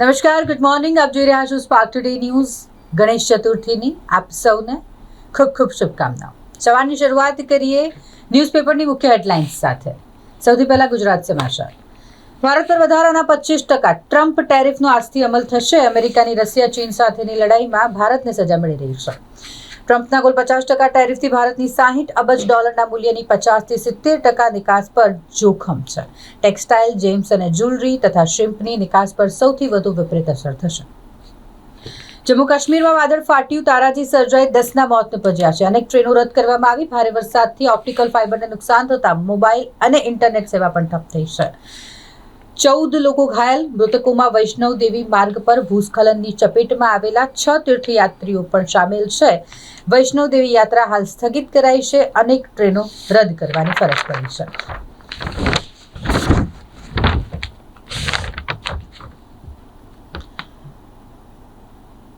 નમસ્કાર good morning આપ જોઈ રહ્યા છો સ્પાર્ક ટુડે ન્યૂઝ ગણેશ ચતુર્થીની આપ સૌને ખૂબ ખૂબ શુભકામનાઓ. સવારની શરૂઆત કરીએ ન્યૂઝપેપરની મુખ્ય હેડલાઇન્સ સાથે. સૌથી પહેલા ગુજરાત સમાચાર. ભારત પર વધારાના પચીસ ટકા ટ્રમ્પ ટેરિફનો આજથી અમલ થશે. અમેરિકાની, રશિયા, ચીન સાથેની લડાઈમાં ભારતને સજા મળી રહી છે. ટ્રમ્પના કુલ પચાસ ટકા ટેરિફથી ભારતની સાહીઠ અબજ ડોલરના મૂલ્યની પચાસથી સિત્તેર ટકા નિકાસ પર જોખમ છે. ટેક્સટાઇલ, જેમ્સ અને જ્વેલરી તથા શિમ્પની નિકાસ પર સૌથી વધુ વિપરીત અસર થશે. જમ્મુ કાશ્મીરમાં વાદળ ફાટ્યું, તારાજી સર્જાઈ, દસના મોત નિપજ્યા છે. અનેક ટ્રેનો રદ કરવામાં આવી. ભારે વરસાદથી ઓપ્ટિકલ ફાઇબરને નુકસાન થતાં મોબાઈલ અને ઇન્ટરનેટ સેવા પણ ઠપ થઈ છે. ચૌદ લોકો ઘાયલ. મૃતકોમાં વૈષ્ણવ દેવી માર્ગ પર ભૂસ્ખલનની ચપેટમાં આવેલા છ તીર્થયાત્રીઓ પણ સામેલ છે. વૈષ્ણવ દેવી યાત્રા હાલ સ્થગિત કરાઈ છે. અનેક ટ્રેનો રદ કરવાની ફરજ પડી છે.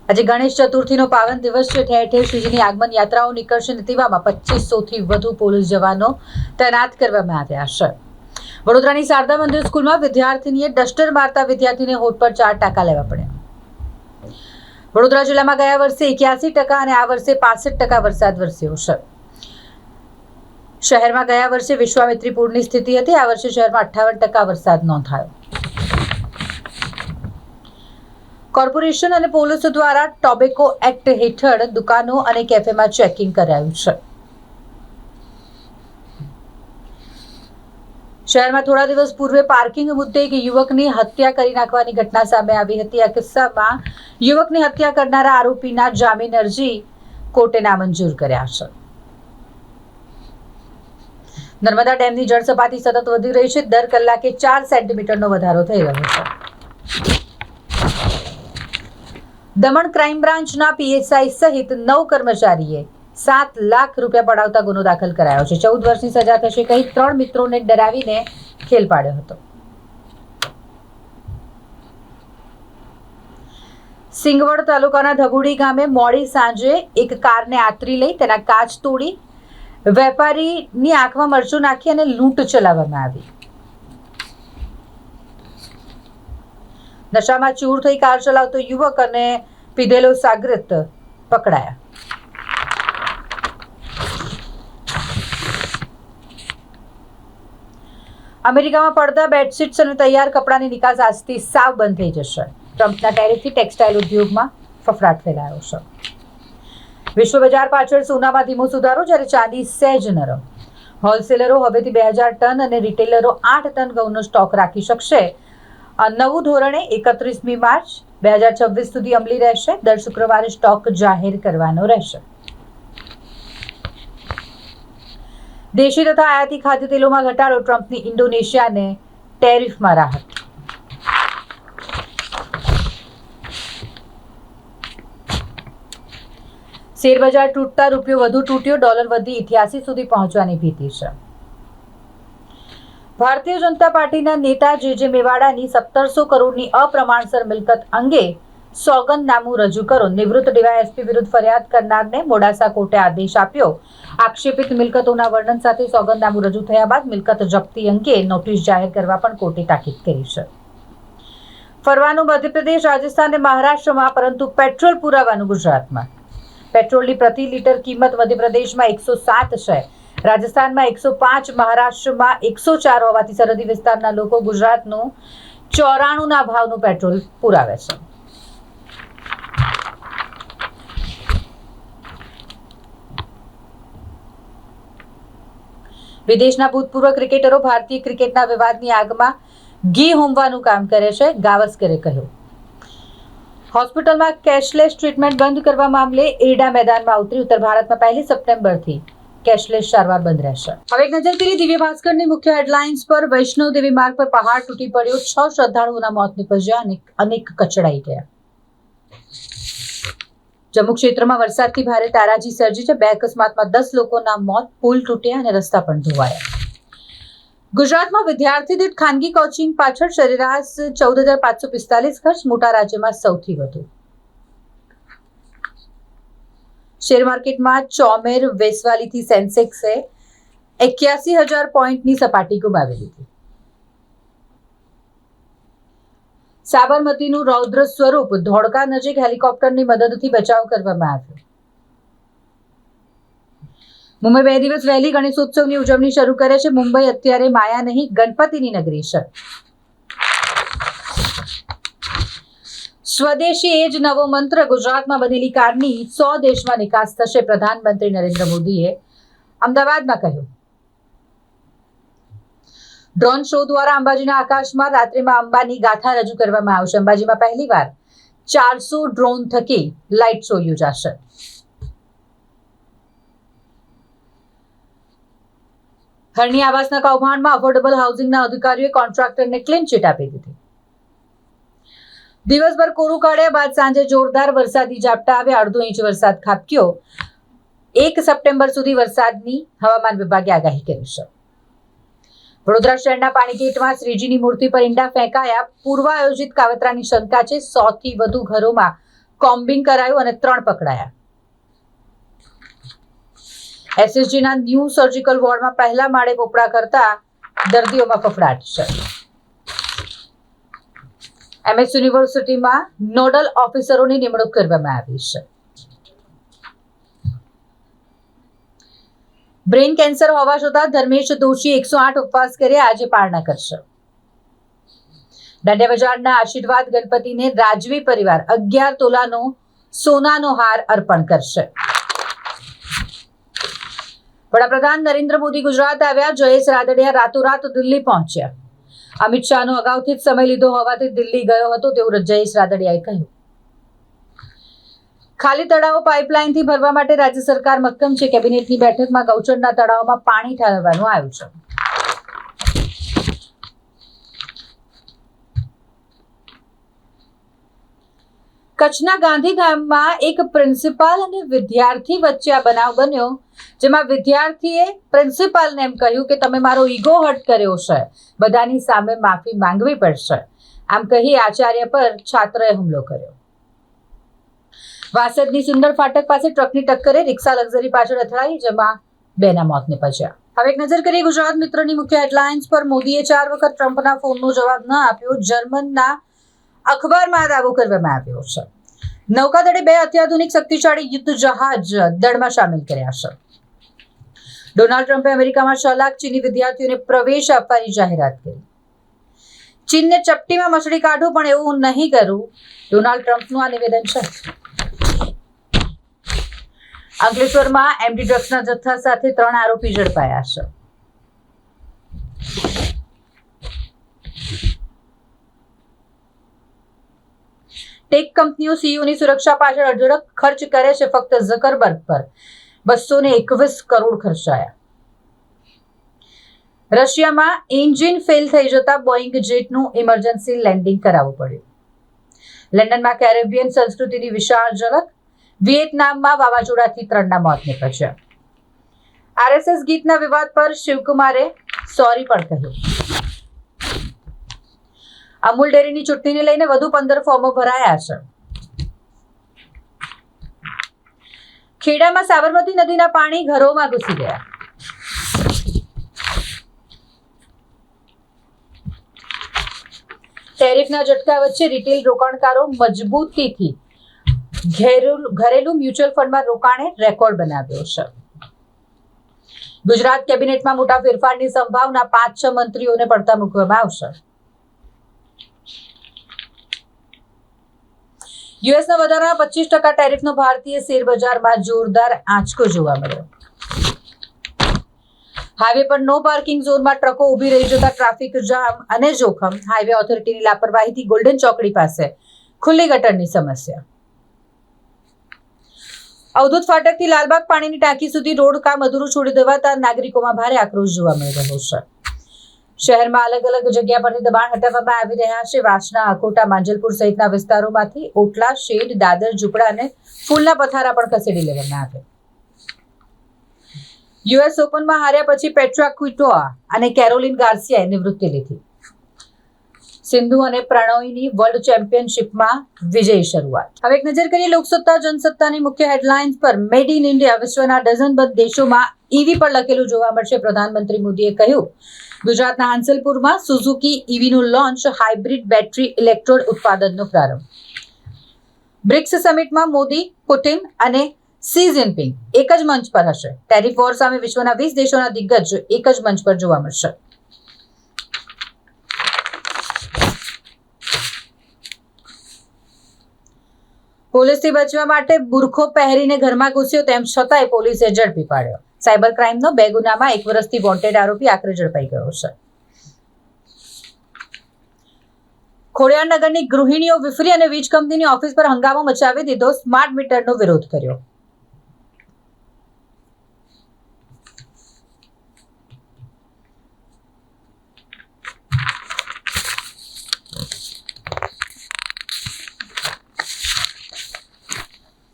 આજે ગણેશ ચતુર્થીનો પાવન દિવસ છે. ઠેર ઠેર શ્રીજીની આગમન યાત્રાઓ નીકળશે ને તેવામાં પચીસોથી વધુ પોલીસ જવાનો તૈનાત કરવામાં આવ્યા છે. વડોદરાની શારદા મંદિર સ્કૂલમાં વિદ્યાર્થીનીએ ડસ્ટર મારતા વિદ્યાર્થીને હોટ પર ચાર ટાંકા લેવા પડ્યા. વડોદરા જિલ્લામાં ગયા વર્ષે એક્યાસી ટકા અને આ વર્ષે પાસઠ ટકા વરસાદ વરસ્યો છે. શહેરમાં ગયા વર્ષે વિશ્વામિત્રી પૂરની સ્થિતિ હતી, આ વર્ષે શહેરમાં અઠ્ઠાવન ટકા વરસાદ નોંધાયો. કોર્પોરેશન અને પોલીસ દ્વારા ટોબેકો એક્ટ હેઠળ દુકાનો અને કેફેમાં ચેકિંગ કરાયું છે. શહેરમાં થોડા દિવસ પૂર્વે પાર્કિંગ મુદ્દે એક યુવકની હત્યા કરી નાખવાની ઘટના સામે આવી હતી. આ કિસ્સામાં યુવકની હત્યા કરનારા આરોપીના જામીન અરજી કોર્ટે નામંજૂર કર્યા છે. નર્મદા ડેમની જળ સપાટી સતત વધી રહી છે. દર કલાકે ચાર સેન્ટીમીટરનો વધારો થઈ રહ્યો છે. દમણ ક્રાઇમ બ્રાન્ચના પીએસઆઈ સહિત નવ કર્મચારીએ સાત લાખ રૂપિયા પડાવતા ગુનો દાખલ કરાયો છે. ચૌદ વર્ષની સજા થશે કહી ત્રણ મિત્રોને ડરાવીને ખેલ પાડ્યો હતો. સિંગવડ તાલુકાના ધગુડી ગામે મોડી સાંજે એક કારને આતરી લઈ તેના કાચ તોડી વેપારીની આંખમાં મરચું નાખી અને લૂંટ ચલાવવામાં આવી. નશામાં ચૂર થઈ કાર ચલાવતો યુવક અને પીધેલો સાગરત પકડાયા. અમેરિકામાં પડદા બેડશીટ્સ અને તૈયાર કપડાની નિકાસ આજથી સાવ બંધ થઈ જશે. ટ્રમ્પના ટેરિફથી ટેક્સટાઇલ ઉદ્યોગમાં ફફડાટ ફેલાયો છે. વિશ્વ બજાર પાછળ સોનામાં ધીમો સુધારો, જ્યારે ચાંદી સહેજ નરમ. હોલસેલરો હવેથી બે હજાર ટન અને રિટેલરો આઠ ટન ઘઉંનો સ્ટોક રાખી શકશે. નવું ધોરણે એકત્રીસમી માર્ચ બે હજાર છવ્વીસ સુધી અમલી રહેશે. દર શુક્રવારે સ્ટોક જાહેર કરવાનો રહેશે. દેશી તથા આયાતી ખાદ્ય તેલોમાં ઘટાડો ટ્રમ્પની ઇન્ડોનેશિયાને ટેરિફમાં રાહત. શેરબજાર તૂટતા રૂપિયો વધુ તૂટ્યો, ડોલર વધી ઇઠ્યાસી સુધી પહોંચવાની ભીતિ છે. ભારતીય જનતા પાર્ટીના નેતા જે જે મેવાડાની સત્તરસો કરોડની અપ્રમાણસર મિલકત અંગે સોગંદનામું રજૂ કરો. નિવૃત્ત ડીવાયએસપી વિરુદ્ધ ફરિયાદ કરનારને મોડાસા કોર્ટે આદેશ આપ્યો. આક્ષેપિત મિલકતોના વર્ણન સાથે સોગંદનામું રજૂ થયા બાદ મિલકત જપ્તી અંગે નોટિસ જાહેર કરવા પણ કોર્ટે તાકીદ કરી છે. ફરવાનું મધ્યપ્રદેશ, રાજસ્થાન અને મહારાષ્ટ્રમાં, પરંતુ પેટ્રોલ પુરાવાનું ગુજરાતમાં. પેટ્રોલની પ્રતિ લીટર કિંમત મધ્યપ્રદેશમાં એકસો સાત છે. રાજસ્થાનમાં એકસો પાંચ, મહારાષ્ટ્રમાં એકસો ચાર હોવાથી સરહદી વિસ્તારના લોકો ગુજરાતનું ચોરાણુંના ભાવનું પેટ્રોલ પુરાવે છે. વિદેશના ભૂતપૂર્વ ક્રિકેટરો ભારતીય ક્રિકેટના વિવાદની આગમાં ઘી હોમવાનું કામ કરે છે, ગાવસ્કરે કહ્યું. હોસ્પિટલમાં કેશલેસ ટ્રીટમેન્ટ બંધ કરવા મામલે એરડા મેદાનમાં ઉતરી ઉત્તર ભારતમાં પહેલી સપ્ટેમ્બરથી કેશલેસ સારવાર બંધ રહેશે. હવે એક નજર કરીએ દિવ્ય ભાસ્કરની મુખ્ય હેડલાઇન્સ પર. વૈષ્ણવ દેવી માર્ગ પર પહાડ તૂટી પડ્યો, છ શ્રદ્ધાળુઓના મોત નિપજ્યા અને અનેક કચડાઈ ગયા. જમ્મુ ક્ષેત્રમાં વરસાદથી ભારે તારાજી સર્જી છે. બે અકસ્માતમાં દસ લોકોના મોત, પુલ તૂટ્યા અને રસ્તા પણ ધોવાયા. ગુજરાતમાં વિદ્યાર્થી દીઠ ખાનગી કોચિંગ પાછળ સરેરાશ ચૌદ હજાર પાંચસો પિસ્તાલીસ ખર્ચ મોટા રાજ્યમાં સૌથી વધુ. શેર માર્કેટમાં ચોમેર વેસવાલીથી સેન્સેક્સે એક્યાસી હજાર પોઈન્ટની સપાટી ગુમાવી લીધી સાબરમતીનું રૌદ્ર સ્વરૂપ ધોળકા નજીક હેલિકોપ્ટરની મદદથી બચાવ કરવામાં આવ્યો. મુંબઈ બે દિવસ વહેલી ગણેશોત્સવની ઉજવણી શરૂ કરે છે. મુંબઈ અત્યારે માયા નહીં, ગણપતિની નગરી છે. સ્વદેશી એ જ નવો મંત્ર ગુજરાતમાં બનેલી કારની સો દેશમાં નિકાસ થશે, પ્રધાનમંત્રી નરેન્દ્ર મોદીએ અમદાવાદમાં કહ્યું. ડ્રોન શો દ્વારા અંબાજીના આકાશમાં રાત્રિમાં અંબાની ગાથા રજૂ કરવામાં આવશે. અંબાજીમાં પહેલીવાર ચારસો ડ્રોન થકી લાઇટ શો યોજાશે. હરણી આવાસના કૌભાંડમાં અફોર્ડેબલ હાઉસિંગના અધિકારીઓએ કોન્ટ્રાક્ટરને ક્લીન ચીટ આપી દીધી. દિવસભર કોરું કાઢ્યા બાદ સાંજે જોરદાર વરસાદી ઝાપટા આવ્યા. અડધો ઇંચ વરસાદ ખાબક્યો. એક સપ્ટેમ્બર સુધી વરસાદની હવામાન વિભાગે આગાહી કરી છે. વડોદરા શહેરના પાણીગેટમાં શ્રીજીની મૂર્તિ પર ઈંડા ફેંકાયા. પૂર્વ આયોજિત કાવતરાની શંકા છે, સો થી વધુ ઘરોમાં કોમ્બિંગ કરાયું અને ત્રણ પકડાયા. એસએસજીના ન્યૂ સર્જિકલ વોર્ડમાં પહેલા માળે પોપડા કરતા દર્દીઓમાં ફફડાટ છે. એમએસ યુનિવર્સિટીમાં નોડલ ઓફિસરોની નિમણૂક કરવામાં આવી છે. બ્રેન કેન્સર હોવા છતાં ધર્મેશ દોશી એકસો આઠ ઉપવાસ કરી આજે પારણા કરશે. દાંડિયા બજારના આશીર્વાદ ગણપતિને રાજવી પરિવાર અગિયાર તોલાનો સોનાનો હાર અર્પણ કરશે. વડાપ્રધાન નરેન્દ્ર મોદી ગુજરાત આવ્યા, જયેશ રાદડિયા રાતોરાત દિલ્હી પહોંચ્યા. અમિત શાહનો અગાઉથી જ સમય લીધો હોવાથી દિલ્હી ગયો હતો, તેવું જયેશ રાદડિયાએ કહ્યું. ખાલી તળાવો પાઇપલાઇનથી ભરવા માટે રાજ્ય સરકાર મક્કમ છે. કેબિનેટની બેઠકમાં ગૌચરના તળાવમાં પાણી ઠાલવવાનું આયોજન. કચ્છના ગાંધીધામમાં એક પ્રિન્સિપાલ અને વિદ્યાર્થી વચ્ચે આ બનાવ બન્યો, જેમાં વિદ્યાર્થીએ પ્રિન્સિપાલને એમ કહ્યું કે તમે મારો ઈગો હર્ટ કર્યો છે. બધાની સામે માફી માંગવી પડશે. આમ કહી આચાર્ય પર છાત્રએ હુમલો કર્યો. વાસદની સુંદર ફાટક પાસે ટ્રકની ટક્કરે રિક્ષા લક્ઝરી પાછળ અથડાઈ, જેમાં બેના મોત નીપજ્યા હવે એક નજર કરીએ ગુજરાત મિત્રની મુખ્ય હેડલાઇન્સ પર. મોદીએ ચાર વખત ટ્રમ્પના ફોનનો જવાબ ન આપ્યો. જર્મનના અખબારમાં દાવો કરવામાં આવ્યો છે. નૌકાદળે બે અત્યાધુનિક શક્તિશાળી યુદ્ધ જહાજ દળમાં સામેલ કર્યા છે. ડોનાલ્ડ ટ્રમ્પે અમેરિકામાં છ લાખ ચીની વિદ્યાર્થીઓને પ્રવેશ આપવાની જાહેરાત કરી. ચીનને ચપટીમાં મસળી કાઢું પણ એવું નહીં કરું. ડોનાલ્ડ ટ્રમ્પનું આ નિવેદન છે. અંકલેશ્વરમાં એમડી ડ્રગ્સના જથ્થા સાથે ત્રણ આરોપી ઝડપાયા છે. ટેક કંપનીઓ સીઈઓની સુરક્ષા પાછળ અઢળક ખર્ચ કરે છે ફક્ત ઝકરબર્ગ પર. બસો ને એકવીસ કરોડ ખર્ચાયા. રશિયામાં એન્જિન ફેલ થઈ જતા બોઈંગ જેટનું ઇમરજન્સી લેન્ડિંગ કરાવવું પડ્યું. લંડનમાં કેરેબિયન સંસ્કૃતિની વિશાળ ઝલક વિયેતનામમાં વાવાઝોડાથી ત્રણના મોત નીપજ્યા. આરએસએસ ગીતના વિવાદ પર શિવકુમારે સોરી પણ કહ્યું. અમૂલ ડેરીની ચૂંટણીને લઈને વધુ પંદર ફોર્મો ભરાયા છે. ખેડામાં સાબરમતી નદીના પાણી ઘરોમાં ઘૂસી ગયા. ટેરિફના ઝટકા વચ્ચે રિટેલ રોકાણકારો મજબૂતીથી ઘરેલું મ્યુચ્યુઅલ ફંડમાં રોકાણે રેકોર્ડ બનાવ્યો છે. ગુજરાત કેબિનેટમાં મોટા ફેરફારની સંભાવના પાંચ છ મંત્રીઓને પડતા મૂકવામાં આવશે. યુએસના વધારાના પચીસ ટકા ટેરિફનો ભારતીય શેર બજારમાં જોરદાર આંચકો જોવા મળ્યો. હાઈવે પર નો પાર્કિંગ ઝોનમાં ટ્રકો ઊભી રહી જતા ટ્રાફિક જામ અને જોખમ. હાઈવે ઓથોરિટીની લાપરવાહીથી ગોલ્ડન ચોકડી પાસે ખુલ્લી ગટરની સમસ્યા. અવધૂત ફાટકથી લાલબાગ પાણીની ટાંકી સુધી રોડ કામ અધૂરું છોડી દેવાતા નાગરિકોમાં ભારે આક્રોશ જોવા મળી રહ્યો છે. શહેરમાં અલગ અલગ જગ્યા પરથી દબાણ હટાવવામાં આવી રહ્યા છે. વાસણા અકોટા, માંજલપુર સહિતના વિસ્તારોમાંથી ઓટલા, શેડ, દાદર, ઝૂંપડા અને ફૂલના પથારા પણ ખસેડી લેવામાં આવ્યા યુએસ ઓપનમાં હાર્યા પછી પેટ્રા ક્વિટોઆ અને કેરોલિન ગાર્સિયાએ નિવૃત્તિ લીધી. સિંધુ અને પ્રણોયની વર્લ્ડ ચેમ્પિયનશિપમાં વિજય શરૂઆત. હવે એક નજર કરીએ લોકસત્તા, જનસત્તાની મુખ્ય હેડલાઇન્સ પર. મેડ ઇન ઇન્ડિયા વિશ્વના ડઝનબંધ દેશોમાં ઈવી પર લખેલું જોવા મળશે, પ્રધાનમંત્રી મોદીએ કહ્યું. ગુજરાતના હાંસલપુરમાં સુઝુકી ઈવીનું લોન્ચ હાઇબ્રિડ બેટરી ઇલેક્ટ્રોડ ઉત્પાદનનો પ્રારંભ. બ્રિક્સ સમિટમાં મોદી પુટિન અને સી જિનપિંગ એક જ મંચ પર હશે. ટેરિફ વોર સામે વિશ્વના વીસ દેશોના દિગ્ગજ એક જ મંચ પર જોવા મળશે. પોલીસથી બચવા માટે બુરખો પહેરીને ઘરમાં ઘૂસ્યો તેમ છતાંય પોલીસે ઝડપી પાડ્યો. સાયબર ક્રાઇમનો બે ગુનામાં એક વર્ષથી વોન્ટેડ આરોપી આખરે ઝડપાઈ ગયો છે. ખોડિયારનગરની ગૃહિણીઓ વિફરી અને વીજ કંપનીની ઓફિસ પર હંગામો મચાવી દીધો, સ્માર્ટ મીટરનો વિરોધ કર્યો.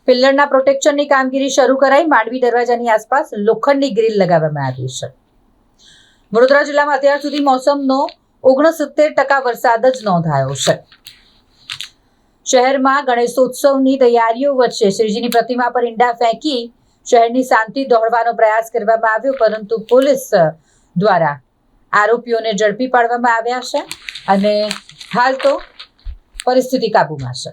પિલ્લરના પ્રોટેક્શનની કામગીરી શરૂ કરાઈ. માંડવી દરવાજાની આસપાસ લોખંડની ગ્રીલ લગાવવામાં આવી છે. વડોદરા જિલ્લામાં અત્યાર સુધી મોસમનો ઓગણસિત્તેર ટકા વરસાદ જ નોંધાયો છે. શહેરમાં ગણેશોત્સવની તૈયારીઓ વચ્ચે શ્રીજીની પ્રતિમા પર ઈંડા ફેંકી શહેરની શાંતિ દોડવાનો પ્રયાસ કરવામાં આવ્યો, પરંતુ પોલીસ દ્વારા આરોપીઓને ઝડપી પાડવામાં આવ્યા છે અને હાલ તો પરિસ્થિતિ કાબૂમાં છે.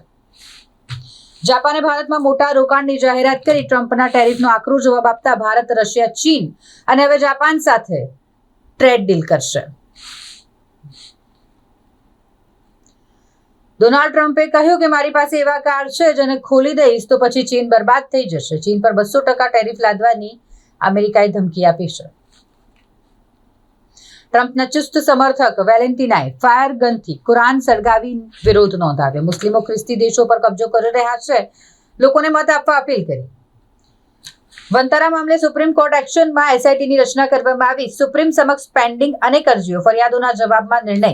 જાપાને ભારતમાં મોટા રોકાણની જાહેરાત કરી ટ્રમ્પના ટેરિફનો આકરો જવાબ આપતા ભારત, રશિયા, ચીન અને હવે જાપાન સાથે ટ્રેડ ડીલ કરશે. ડોનાલ્ડ ટ્રમ્પે કહ્યું કે મારી પાસે એવા કાર છે જેને ખોલી દઈશ તો પછી ચીન બરબાદ થઈ જશે. ચીન પર બસો ટકા ટેરિફ લાદવાની અમેરિકાએ ધમકી આપી છે. ટ્રમ્પના ચુસ્ત સમર્થક વેલેન્ટિનાએ ફાયર ગનથી કુરાન સળગાવી વિરોધ નોંધાવ્યો. મુસ્લિમો ખ્રિસ્તી દેશો પર કબજો કરી રહ્યા છે. લોકોને મત આપવા અપીલ કરી. વંતારા મામલે સુપ્રીમ કોર્ટ એક્શનમાં એસઆઈટીની રચના કરવામાં આવી. સુપ્રીમ સમક્ષ પેન્ડિંગ અનેક અરજીઓ, ફરિયાદોના જવાબમાં નિર્ણય.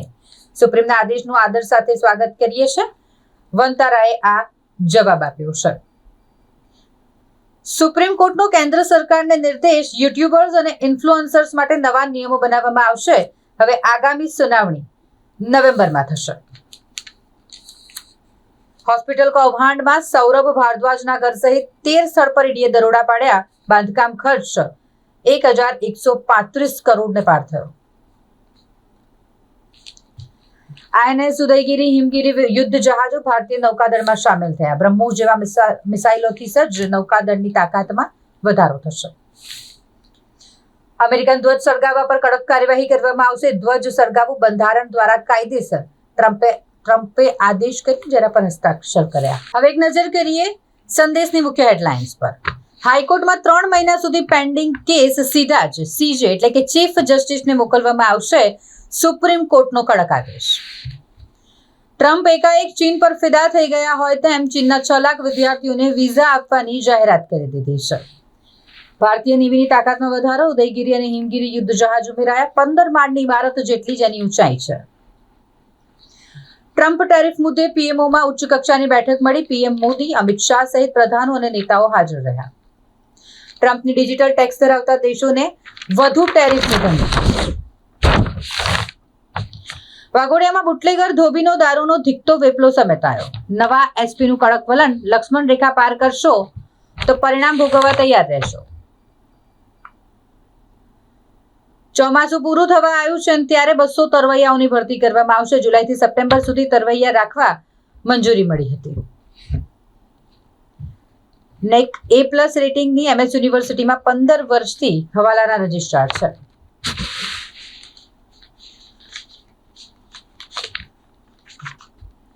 સુપ્રીમના આદેશનું આદર સાથે સ્વાગત કરીએ છે વંતારાએ આ જવાબ આપ્યો છે સુપ્રીમ કોર્ટનો કેન્દ્ર સરકારને નિર્દેશ યુટ્યુબર્સ અને ઇન્ફ્લુઅન્સર્સ માટે નવા નિયમો બનાવવામાં આવશે. હવે આગામી સુનાવણી નવેમ્બરમાં થશે. હોસ્પિટલ કૌભાંડમાં સૌરભ ભારદ્વાજના ઘર સહિત તેર સ્થળ પર ઈડીએ દરોડા પાડ્યા. બાંધકામ ખર્ચ એક હજાર એકસો પાંત્રીસ કરોડને પાર થયો. આઈએનએસ ઉદયગીરી હિમગીરી યુદ્ધ જહાજો ભારતીય નૌકાદળમાં સામેલ થયા. બ્રહ્મોસ જેવા મિસાઇલોથી સજ્જ નૌકાદળની તાકાતમાં વધારો થશે. અમેરિકન ધ્વજ સળગાવવા પર કડક કાર્યવાહી કરવામાં આવશે. ધ્વજ સળગાવવું બંધારણ દ્વારા કાયદેસર. ટ્રમ્પે ટ્રમ્પે આદેશ કર્યો જેના પર હસ્તાક્ષર કર્યા. હવે એક નજર કરીએ સંદેશની મુખ્ય હેડલાઇન્સ પર. હાઈકોર્ટમાં ત્રણ મહિના સુધી પેન્ડિંગ કેસ સીધા જ સીજે, એટલે કે ચીફ જસ્ટિસને મોકલવામાં આવશે. સુપ્રીમ કોર્ટનો કડક આદેશ. ટ્રમ્પ એકાએક ચીન પર ફિદા થઈ ગયા હોય તેમ ચીનના છ લાખ વિદ્યાર્થીઓને વિઝા આપવાની જાહેરાત કરી દીધી છે. ભારતીય નેવીની તાકાતમાં વધારો, ઉદયગીરી અને હિમગીરી યુદ્ધ જહાજ ઉમેરાયા પંદર માળની ઇમારત જેટલી જેની ઊંચાઈ છે. ટ્રમ્પ ટેરિફ મુદ્દે પીએમઓમાં ઉચ્ચ કક્ષાની બેઠક મળી. પીએમ મોદી, અમિત શાહ સહિત પ્રધાનો અને નેતાઓ હાજર રહ્યા. ટ્રમ્પની ડિજિટલ ટેક્સ ધરાવતા દેશોને વધુ ટેરિફ ધમકી. વાઘોડિયામાં બુટલેગર ધોબીનો દારૂનો ધીકતો વેપલો સમેટાયો. નવા એસપીનું કડક વલણ લક્ષ્મણ રેખા પાર કરશો તો પરિણામ ભોગવવા તૈયાર રહેશો. ચોમાસું પૂરું થવા આવ્યું છે અને ત્યારે બસો તરવૈયાઓની ભરતી કરવામાં આવશે. જુલાઈથી સપ્ટેમ્બર સુધી તરવૈયા રાખવા મંજૂરી મળી હતી. નેક એ પ્લસ રેટિંગની એમએસ યુનિવર્સિટીમાં પંદર વર્ષથી હવાલાના રજિસ્ટ્રાર છે.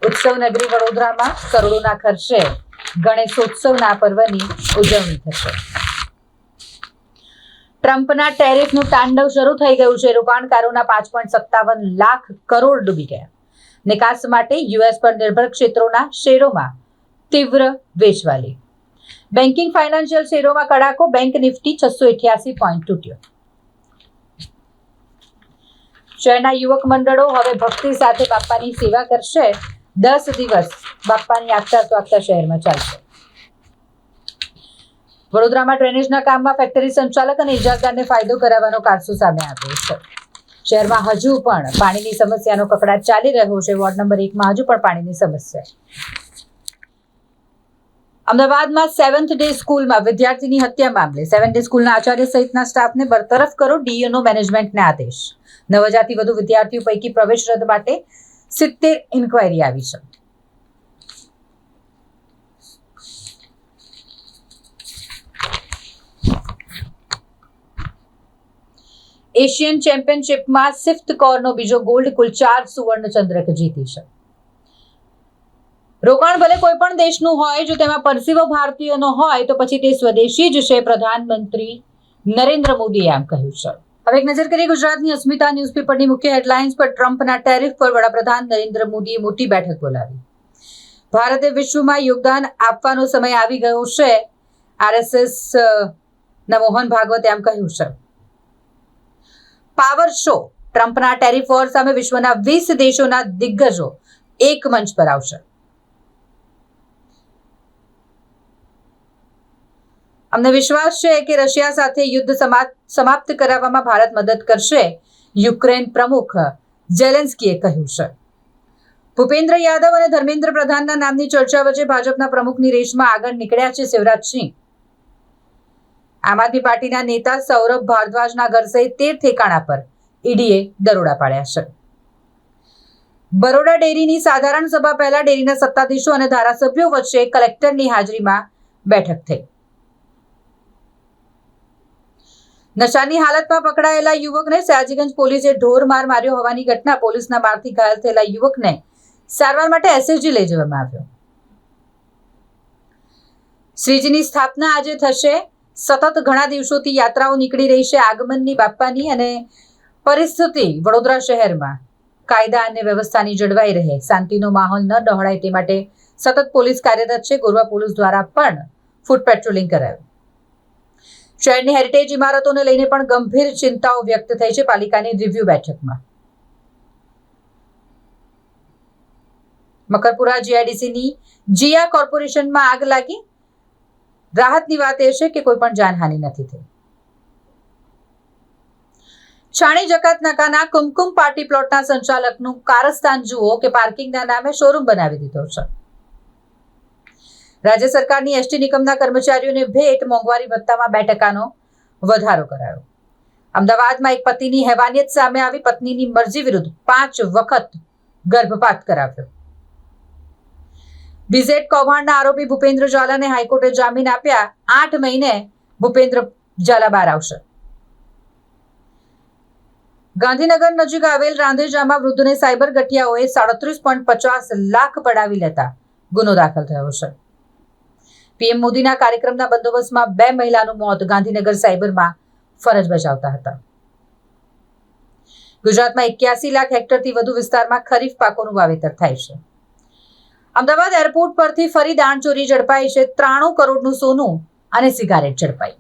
ઉત્સવ નગરી વડોદરામાં કરોડોના ખર્ચે ગણેશોત્સવના પર્વની ઉજવણી થશે. ટ્રમ્પના ટેરિફનું તાંડવ શરૂ થઈ ગયું છે. રોકાણકારોના પાંચ પોઈન્ટ સત્તાવન લાખ કરોડ ડૂબી ગયા. નિકાસ માટે યુએસ પર નિર્ભર ક્ષેત્રોના શેરોમાં તીવ્ર વેચવાલી બેન્કિંગ ફાઇનાન્શિયલ શેરોમાં કડાકો. બેંક નિફ્ટી છસો એઠ્યાસી પોઈન્ટ તૂટ્યો. શહેરના યુવક મંડળો હવે ભક્તિ સાથે બાપાની સેવા કરશે. દસ દિવસ બાપ્પાની આગતા સ્વાગતા શહેરમાં ચાલશે. વડોદરામાં ડ્રેનેજના કામમાં ફેક્ટરી સંચાલક અને ઇજારદારને ફાયદો કરાવવાનો કારસો સામે આવ્યો છે. શહેરમાં હજુ પણ પાણીની સમસ્યાનો કકડાટ ચાલી રહ્યો છે. વોર્ડ નંબર એકમાં હજુ પણ પાણીની સમસ્યા અમદાવાદમાં સેવન્થ ડે સ્કૂલમાં વિદ્યાર્થીની હત્યા મામલે સેવન્થ ડે સ્કૂલના આચાર્ય સહિતના સ્ટાફને બરતરફ કરો ડીયુનો મેનેજમેન્ટને આદેશ. નવ હજારથી વધુ વિદ્યાર્થીઓ પૈકી પ્રવેશ રદ માટે સિત્તેર ઇન્કવાયરી આવી છે એશિયન ચેમ્પિયનશિપમાં સિફ્ત કોરનો બીજો ગોલ્ડ કુલ ચાર સુવર્ણ ચંદ્રક જીતી છે રોકાણ ભલે કોઈ પણ દેશનું હોય, જો તેમાં પરસીવો ભારતીયોનો હોય, તો પછી તે સ્વદેશી જ છે, પ્રધાનમંત્રી નરેન્દ્ર મોદીએ આમ કહ્યું છે. હવે એક નજર કરીએ ગુજરાતની અસ્મિતા ન્યૂઝપેપરની મુખ્ય હેડલાઇન્સ પર ટ્રમ્પના ટેરિફ પર વડાપ્રધાન નરેન્દ્ર મોદીએ મોટી બેઠક બોલાવી. ભારતે વિશ્વમાં યોગદાન આપવાનો સમય આવી ગયો છે. આરએસએસ ના મોહન ભાગવત એમ કહ્યું છે. પાવર શો ટ્રમ્પના ટેરિફ વોર સામે વિશ્વના વીસ દેશોના દિગ્ગજો એક મંચ પર આવશે. અમને વિશ્વાસ છે કે રશિયા સાથે યુદ્ધ સમા- સમાપ્ત કરાવવામાં ભારત મદદ કરશે, યુક્રેન પ્રમુખ જેલેન્સ્કીએ કહ્યું છે. ભૂપેન્દ્ર યાદવ અને ધર્મેન્દ્ર પ્રધાનના નામની ચર્ચા વચ્ચે ભાજપના પ્રમુખની રેસમાં આગળ નીકળ્યા છે શિવરાજસિંહ આમ આદમી પાર્ટીના નેતા સૌરભ ભારદ્વાજના ઘર સહિત તેર ઠેકાણા પર ઈડીએ દરોડા પાડ્યા છે. બરોડા ડેરીની સાધારણ સભા પહેલા ડેરીના સત્તાધીશો અને ધારાસભ્યો વચ્ચે કલેક્ટરની હાજરીમાં બેઠક થઈ. નશાની હાલતમાં પકડાયેલા યુવકને સયાજીગંજ પોલીસે ઢોર માર માર્યો હોવાની ઘટના પોલીસના મારથી ઘાયલ થયેલા યુવકને સારવાર માટે એસએસજી લઈ જવામાં આવ્યો. શ્રીજીની સ્થાપના આજે થશે. સતત ઘણા દિવસોથી યાત્રાઓ નીકળી રહી છે આગમનની બાપ્પાની અને પરિસ્થિતિ વડોદરા શહેરમાં કાયદા અને વ્યવસ્થાની જળવાઈ રહે. શાંતિનો માહોલ ન ડહોળાય તે માટે સતત પોલીસ કાર્યરત છે. ગોરવા પોલીસ દ્વારા પણ ફૂટ પેટ્રોલિંગ કરાયું. શહેરની હેરિટેજ ઇમારતોને લઈને પણ ગંભીર ચિંતાઓ વ્યક્ત થઈ છે પાલિકાની રિવ્યુ બેઠકમાં. મકરપુરા જીઆઈડીસીની જીયા કોર્પોરેશનમાં આગ લાગી. રાહતની વાત એ છે કે કોઈ પણ જાનહાનિ નથી થઈ. છાણી જકાત નકાના કુમકુમ પાર્ટી પ્લોટના સંચાલકનું કારસ્તાન જુઓ કે પાર્કિંગના નામે શોરૂમ બનાવી દીધો છે. રાજ્ય સરકારની એસટી નિગમના કર્મચારીઓને ભેટ મોંઘવારી ભથ્થામાં બે ટકાનો વધારો કરાયો. અમદાવાદમાં એક પતિની હેવાનિયત સામે આવી પત્નીની મરજી વિરુદ્ધ પાંચ વખત ગર્ભપાત કરાવ્યો. વિઝેટ કૌભાંડના આરોપી ભૂપેન્દ્ર ઝાલાને હાઈકોર્ટે જામીન આપ્યા. આઠ મહિને ભૂપેન્દ્ર ઝાલા બહાર આવશે. ગાંધીનગર નજીક આવેલ રાંધેજામાં વૃદ્ધને સાયબર ગઠિયાઓએ સાડત્રીસ પોઈન્ટ પચાસ લાખ પડાવી લેતા ગુનો દાખલ થયો છે. પીએમ મોદીના કાર્યક્રમના બંદોબસ્તમાં બે મહિલાનું મોત ગાંધીનગર સાયબરમાં ફરજ બજાવતા હતા. ગુજરાતમાં એક્યાસી લાખ હેક્ટરથી વધુ વિસ્તારમાં ખરીફ પાકોનું વાવેતર થાય છે. અમદાવાદ એરપોર્ટ પરથી ફરી દાણચોરી ઝડપાઈ છે. ત્રાણું કરોડનું સોનું અને સિગારેટ ઝડપાઈ.